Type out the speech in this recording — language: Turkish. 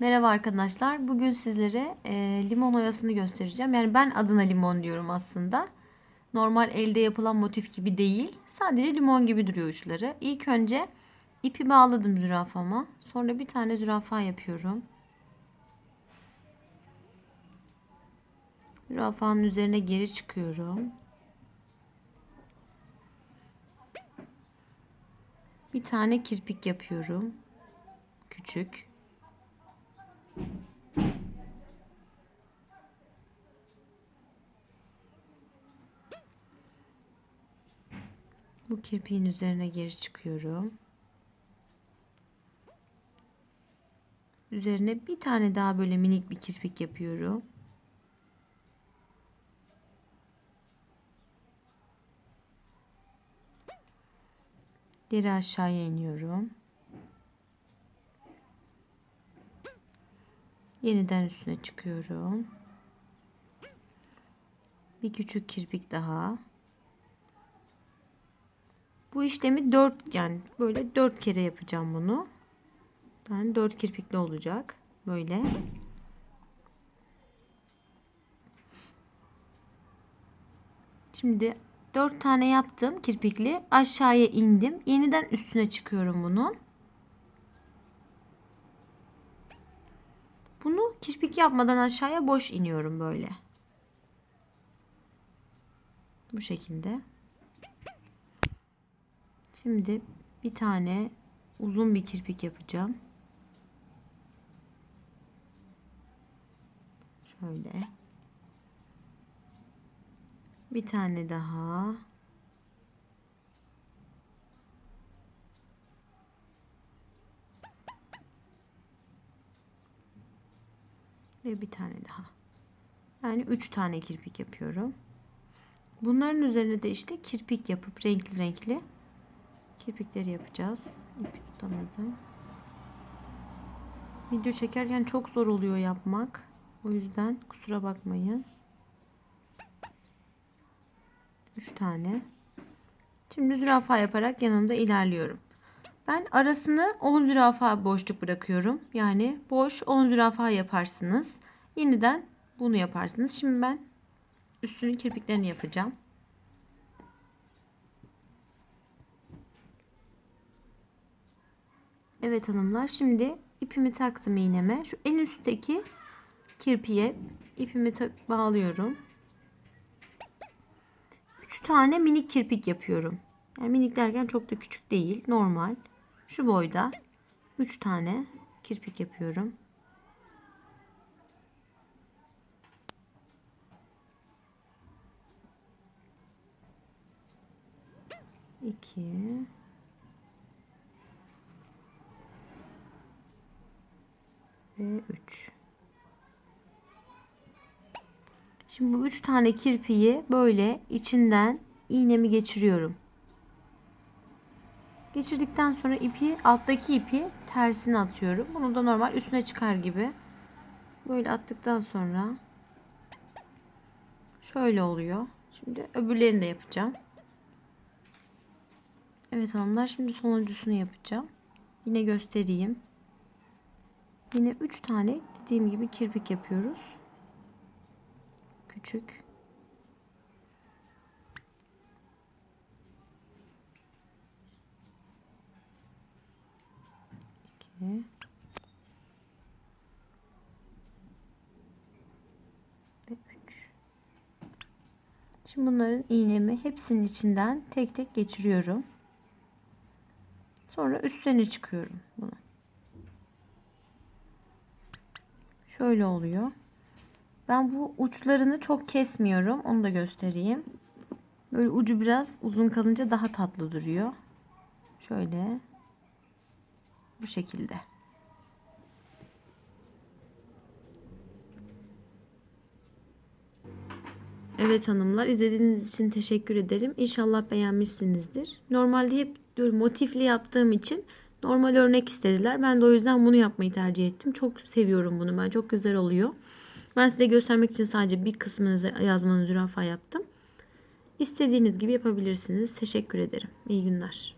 Merhaba arkadaşlar. Bugün sizlere e, limon oyasını göstereceğim. Yani ben adına limon diyorum aslında. Normal elde yapılan motif gibi değil. Sadece limon gibi duruyor uçları. İlk önce ipi bağladım zürafama. Sonra bir tane zürafa yapıyorum. Zürafanın üzerine geri çıkıyorum. Bir tane kirpik yapıyorum. Küçük. Bu kirpiğin üzerine geri çıkıyorum. Üzerine bir tane daha böyle minik bir kirpik yapıyorum. Geri aşağıya iniyorum. Yeniden üstüne çıkıyorum. Bir küçük kirpik daha. Bu işlemi 4 yani böyle 4 kere yapacağım bunu. Yani 4 kirpikli olacak. Böyle. Şimdi 4 tane yaptım kirpikli. Aşağıya indim. Yeniden üstüne çıkıyorum bunun. Bunu kirpik yapmadan aşağıya boş iniyorum böyle. Bu şekilde. Şimdi bir tane uzun bir kirpik yapacağım. Şöyle. Bir tane daha. Ve bir tane daha. Yani üç tane kirpik yapıyorum. Bunların üzerine de işte kirpik yapıp renkli renkli kirpikleri yapacağız. İpi tutamadım. Video çekerken çok zor oluyor yapmak. O yüzden kusura bakmayın. 3 tane. Şimdi zürafa yaparak yanında ilerliyorum. Ben arasını 10 zürafa boşluk bırakıyorum. Yani boş 10 zürafa yaparsınız. Yeniden bunu yaparsınız. Şimdi ben üstünün kirpiklerini yapacağım. Evet hanımlar şimdi ipimi taktım iğneme. Şu en üstteki kirpiye ipimi bağlıyorum. 3 tane minik kirpik yapıyorum. Yani minik derken çok da küçük değil. Normal. Şu boyda 3 tane kirpik yapıyorum. İki. Ve üç. Şimdi bu üç tane kirpiyi böyle içinden iğnemi geçiriyorum. Geçirdikten sonra ipi alttaki ipi tersine atıyorum. Bunu da normal üstüne çıkar gibi. Böyle attıktan sonra şöyle oluyor. Şimdi öbürlerini de yapacağım. Evet hanımlar şimdi sonuncusunu yapacağım. Yine göstereyim. Yine 3 tane dediğim gibi kirpik yapıyoruz. Küçük. İki. Ve üç. Şimdi bunların iğnemi hepsinin içinden tek tek geçiriyorum. Sonra üstlerine çıkıyorum bunu. Şöyle oluyor. Ben bu uçlarını çok kesmiyorum. Onu da göstereyim. Böyle ucu biraz uzun kalınca daha tatlı duruyor. Şöyle. Bu şekilde. Evet hanımlar izlediğiniz için teşekkür ederim. İnşallah beğenmişsinizdir. Normalde hep diyorum motifli yaptığım için normal örnek istediler. Ben de o yüzden bunu yapmayı tercih ettim. Çok seviyorum bunu. Ben çok güzel oluyor. Ben size göstermek için sadece bir kısmını yazmanın zürafa yaptım. İstediğiniz gibi yapabilirsiniz. Teşekkür ederim. İyi günler.